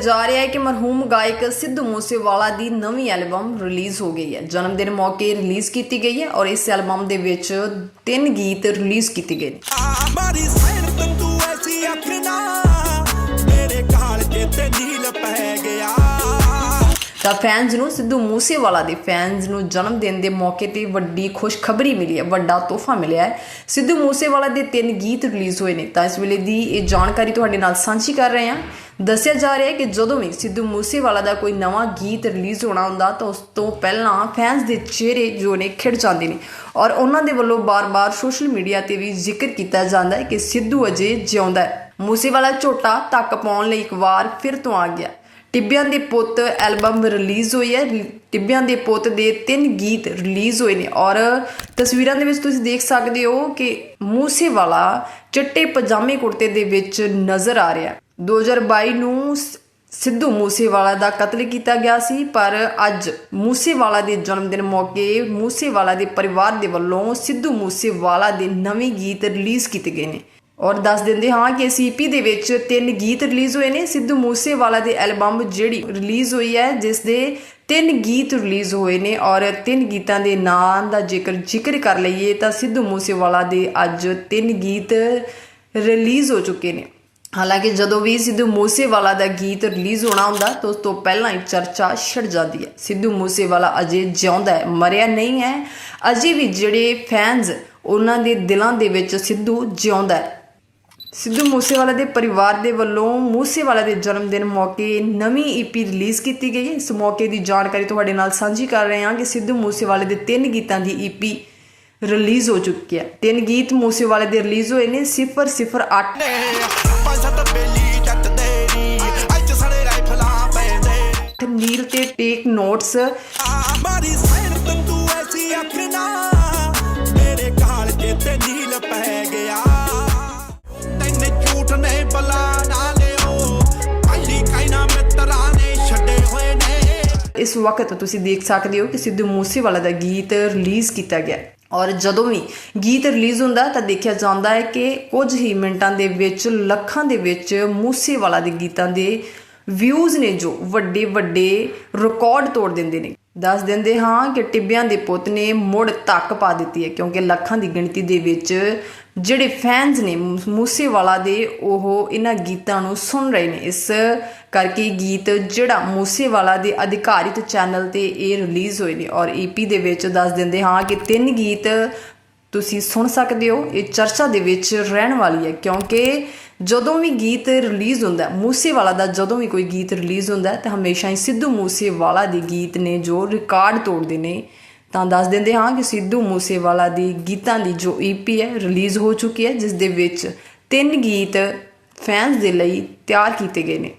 ਜਾ ਰਿਹਾ ਹੈ ਕਿ ਮਰਹੂਮ ਗਾਇਕ ਸਿੱਧੂ ਮੂਸੇਵਾਲਾ ਦੀ ਨਵੀਂ ਐਲਬਮ ਰਿਲੀਜ਼ ਹੋ ਗਈ ਹੈ। ਜਨਮ ਦਿਨ ਮੌਕੇ ਰਿਲੀਜ਼ ਕੀਤੀ ਗਈ ਹੈ ਔਰ ਇਸ ਐਲਬਮ ਦੇ ਵਿੱਚ ਤਿੰਨ ਗੀਤ ਰਿਲੀਜ਼ ਕੀਤੇ ਗਏ ਨੇ। ਤਾਂ ਫੈਨਸ ਨੂੰ ਸਿੱਧੂ ਮੂਸੇਵਾਲਾ ਦੇ ਫੈਨਸ ਨੂੰ ਜਨਮ ਦਿਨ ਦੇ ਮੌਕੇ ਤੇ ਵੱਡੀ ਖੁਸ਼ਖਬਰੀ ਮਿਲੀ ਹੈ, ਵੱਡਾ ਤੋਹਫਾ ਮਿਲਿਆ ਹੈ। ਸਿੱਧੂ ਮੂਸੇਵਾਲਾ ਦੇ ਤਿੰਨ ਗੀਤ ਰਿਲੀਜ਼ ਹੋਏ ਨੇ। ਤਾਂ ਇਸ ਵੇਲੇ ਦੀ ਇਹ ਜਾਣਕਾਰੀ ਤੁਹਾਡੇ ਨਾਲ ਸਾਂਝੀ ਕਰ ਰਹੇ ਹਾਂ। ਦੱਸਿਆ ਜਾ ਰਿਹਾ ਹੈ ਕਿ ਜਦੋਂ ਵੀ ਸਿੱਧੂ ਮੂਸੇਵਾਲਾ ਦਾ ਕੋਈ ਨਵਾਂ ਗੀਤ ਰਿਲੀਜ਼ ਹੋਣਾ ਹੁੰਦਾ, ਤਾਂ ਉਸ ਤੋਂ ਪਹਿਲਾਂ ਫੈਨਸ ਦੇ ਚਿਹਰੇ ਜੋ ਨੇ ਖਿੜ ਜਾਂਦੇ ਨੇ। ਔਰ ਉਹਨਾਂ ਦੇ ਵੱਲੋਂ ਬਾਰ-ਬਾਰ ਸੋਸ਼ਲ ਮੀਡੀਆ ਤੇ ਵੀ ਜ਼ਿਕਰ ਕੀਤਾ ਜਾਂਦਾ ਹੈ ਕਿ ਸਿੱਧੂ ਅਜੇ ਜਿਉਂਦਾ ਹੈ। ਮੂਸੇਵਾਲਾ ਝੋਟਾ ਤੱਕ ਪਾਉਣ ਲਈ ਇੱਕ ਵਾਰ ਫਿਰ ਤੋਂ ਆ ਗਿਆ। ਟਿੱਬਿਆਂ ਦੇ ਪੁੱਤ ਐਲਬਮ ਰਿਲੀਜ਼ ਹੋਈ ਹੈ। ਟਿੱਬਿਆਂ ਦੇ ਪੁੱਤ ਦੇ ਤਿੰਨ ਗੀਤ ਰਿਲੀਜ਼ ਹੋਏ ਨੇ। ਔਰ ਤਸਵੀਰਾਂ ਦੇ ਵਿੱਚ ਤੁਸੀਂ ਦੇਖ ਸਕਦੇ ਹੋ ਕਿ ਮੂਸੇਵਾਲਾ ਚਿੱਟੇ ਪਜਾਮੇ ਕੁੜਤੇ ਦੇ ਵਿੱਚ ਨਜ਼ਰ ਆ ਰਿਹਾ ਹੈ। 2022 ਨੂੰ ਸਿੱਧੂ ਮੂਸੇਵਾਲਾ ਦਾ ਕਤਲ ਕੀਤਾ ਗਿਆ ਸੀ। ਪਰ ਅੱਜ ਮੂਸੇਵਾਲਾ ਦੇ ਜਨਮ ਦਿਨ ਮੌਕੇ ਮੂਸੇਵਾਲਾ ਦੇ ਪਰਿਵਾਰ ਦੇ ਵੱਲੋਂ ਸਿੱਧੂ ਮੂਸੇਵਾਲਾ ਦੇ ਨਵੇਂ ਗੀਤ ਰਿਲੀਜ਼ ਕੀਤੇ ਗਏ ਨੇ। ਔਰ ਦੱਸ ਦਿੰਦੇ ਹਾਂ ਕਿ ਸੀਪੀ ਦੇ ਵਿੱਚ ਤਿੰਨ ਗੀਤ ਰਿਲੀਜ਼ ਹੋਏ ਨੇ। ਸਿੱਧੂ ਮੂਸੇਵਾਲਾ ਦੇ ਐਲਬਮ ਜਿਹੜੀ ਰਿਲੀਜ਼ ਹੋਈ ਹੈ, ਜਿਸ ਦੇ ਤਿੰਨ ਗੀਤ ਰਿਲੀਜ਼ ਹੋਏ ਨੇ ਔਰ ਤਿੰਨ ਗੀਤਾਂ ਦੇ ਨਾਂ ਦਾ ਜੇਕਰ ਜ਼ਿਕਰ ਕਰ ਲਈਏ ਤਾਂ ਸਿੱਧੂ ਮੂਸੇਵਾਲਾ ਦੇ ਅੱਜ ਤਿੰਨ ਗੀਤ ਰਿਲੀਜ਼ ਹੋ ਚੁੱਕੇ ਨੇ। ਹਾਲਾਂਕਿ ਜਦੋਂ ਵੀ ਸਿੱਧੂ ਮੂਸੇਵਾਲਾ ਦਾ ਗੀਤ ਰਿਲੀਜ਼ ਹੋਣਾ ਹੁੰਦਾ, ਤਾਂ ਉਸ ਤੋਂ ਪਹਿਲਾਂ ਹੀ ਚਰਚਾ ਛਿੜ ਜਾਂਦੀ ਹੈ। ਸਿੱਧੂ ਮੂਸੇਵਾਲਾ ਅਜੇ ਜਿਉਂਦਾ ਹੈ, ਮਰਿਆ ਨਹੀਂ ਹੈ। ਅਜੇ ਵੀ ਜਿਹੜੇ ਫੈਨਸ ਉਹਨਾਂ ਦੇ ਦਿਲਾਂ ਦੇ ਵਿੱਚ ਸਿੱਧੂ ਜਿਉਂਦਾ ਹੈ। ਸਿੱਧੂ ਮੂਸੇਵਾਲਾ ਦੇ ਪਰਿਵਾਰ ਦੇ ਵੱਲੋਂ ਮੂਸੇਵਾਲਾ ਦੇ ਜਨਮ ਦਿਨ ਮੌਕੇ ਨਵੀਂ ਈਪੀ ਰਿਲੀਜ਼ ਕੀਤੀ ਗਈ ਇਸ ਮੌਕੇ ਦੀ ਜਾਣਕਾਰੀ ਤੁਹਾਡੇ ਨਾਲ ਸਾਂਝੀ ਕਰ ਰਹੇ ਹਾਂ ਕਿ ਸਿੱਧੂ ਮੂਸੇਵਾਲੇ ਦੇ ਤਿੰਨ ਗੀਤਾਂ ਦੀ ਈਪੀ ਰਿਲੀਜ਼ ਹੋ ਚੁੱਕੀ ਹੈ। ਤਿੰਨ ਗੀਤ ਮੂਸੇਵਾਲੇ ਦੇ ਰਿਲੀਜ਼ ਹੋਏ ਨੇ 008 ਨੇ ਪੰਜ ਸੱਤ ਬੇਲੀ ਜੱਟ ਦੇਰੀ ਅੱਜ ਸੜੇ ਰਾਈਫਲਾਂ ਪੈਂਦੇ। ਨੀਲ ਤੇ ਟੇਕ ਨੋਟਸ। ਇਸ ਵਕਤ ਤੁਸੀਂ ਦੇਖ ਸਕਦੇ ਹੋ ਕਿ ਸਿੱਧੂ ਮੂਸੇਵਾਲਾ ਦਾ ਗੀਤ ਰਿਲੀਜ਼ ਕੀਤਾ ਗਿਆ ਔਰ ਜਦੋਂ ਵੀ ਗੀਤ ਰਿਲੀਜ਼ ਹੁੰਦਾ, ਤਾਂ ਦੇਖਿਆ ਜਾਂਦਾ ਹੈ ਕਿ ਕੁਝ ਹੀ ਮਿੰਟਾਂ ਦੇ ਵਿੱਚ, ਲੱਖਾਂ ਦੇ ਵਿੱਚ ਮੂਸੇਵਾਲਾ ਦੇ ਗੀਤਾਂ ਦੇ ਵਿਊਜ਼ ਨੇ ਜੋ ਵੱਡੇ ਵੱਡੇ ਰਿਕਾਰਡ ਤੋੜ ਦਿੰਦੇ ਨੇ। ਦੱਸ ਦਿੰਦੇ ਹਾਂ ਕਿ ਟਿੱਬਿਆਂ ਦੇ ਪੁੱਤ ਨੇ ਮੁੜ ਧੱਕ ਪਾ ਦਿੱਤੀ ਹੈ, ਕਿਉਂਕਿ ਲੱਖਾਂ ਦੀ ਗਿਣਤੀ ਦੇ ਵਿੱਚ ਜਿਹੜੇ ਫੈਨਸ ਨੇ ਮੂਸੇਵਾਲਾ ਦੇ, ਉਹ ਇਹਨਾਂ ਗੀਤਾਂ ਨੂੰ ਸੁਣ ਰਹੇ ਨੇ। ਇਸ ਕਰਕੇ ਗੀਤ ਜਿਹੜਾ ਮੂਸੇਵਾਲਾ ਦੇ ਅਧਿਕਾਰਿਤ ਚੈਨਲ ਤੇ ਇਹ ਰਿਲੀਜ਼ ਹੋਏ ਨੇ। ਔਰ ਈਪੀ ਦੇ ਵਿੱਚ ਦੱਸ ਦਿੰਦੇ ਹਾਂ ਕਿ ਤਿੰਨ ਗੀਤ ਤੁਸੀਂ ਸੁਣ ਸਕਦੇ ਹੋ। ਇਹ ਚਰਚਾ ਦੇ ਵਿੱਚ ਰਹਿਣ ਵਾਲੀ ਹੈ, ਕਿਉਂਕਿ ਜਦੋਂ ਵੀ ਗੀਤ ਰਿਲੀਜ਼ ਹੁੰਦਾ ਮੂਸੇਵਾਲਾ ਦਾ ਜਦੋਂ ਵੀ ਕੋਈ ਗੀਤ ਰਿਲੀਜ਼ ਹੁੰਦਾ ਤਾਂ ਹਮੇਸ਼ਾ ਹੀ ਸਿੱਧੂ ਮੂਸੇਵਾਲਾ ਦੇ ਗੀਤ ਨੇ ਜੋ ਰਿਕਾਰਡ ਤੋੜਦੇ ਨੇ। ਤਾਂ ਦੱਸ ਦਿੰਦੇ ਹਾਂ ਕਿ ਸਿੱਧੂ ਮੂਸੇਵਾਲਾ ਦੀ ਗੀਤਾਂ ਦੀ ਜੋ ਈਪੀ ਹੈ ਰਿਲੀਜ਼ ਹੋ ਚੁੱਕੀ ਹੈ, ਜਿਸ ਦੇ ਵਿੱਚ ਤਿੰਨ ਗੀਤ ਫੈਨਸ ਦੇ ਲਈ ਤਿਆਰ ਕੀਤੇ ਗਏ ਨੇ।